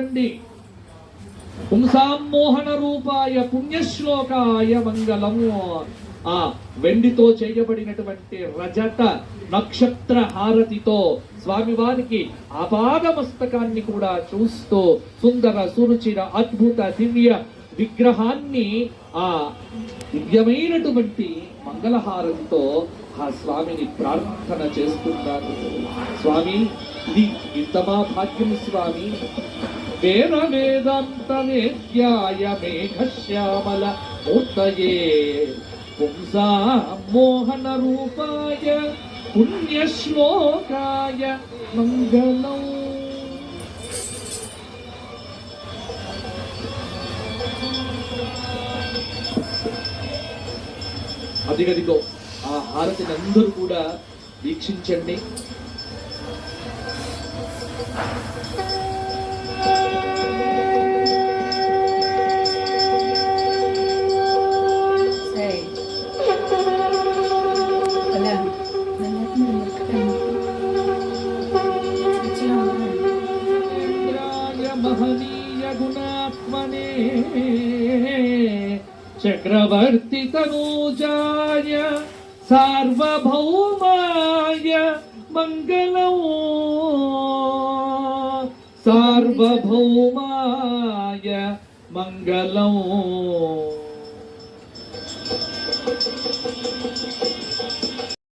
రండి పుంసామోహన రూపాయ పుణ్యశ్లోకాయ మంగళము. ఆ వెండితో చేయబడినటువంటి రజత నక్షత్ర హారతితో స్వామివారికి అపాదమస్తకాన్ని కూడా చూస్తూ సుందర సురుచిర అద్భుత దివ్య విగ్రహాన్ని ఆ దివ్యమైనటువంటి మంగళహారంతో ఆ స్వామిని ప్రార్థన చేస్తున్నారు. స్వామి ఇది ఇంతమా భాగ్యం స్వామి. వేద వేదాంత వేద్యాయ మేఘశ్యామల మూర్తయే పుంసా మోహన రూపాయ పుణ్యశ్లోకాయ మంగళం అదిగదిగో ఆ హారతిని అందరూ కూడా వీక్షించండి. गुणात्मने चक्रवर्ती चक्रवर्तितनूजाय सार्वभौमाय मंगलो सार्वभौमाय मंगलो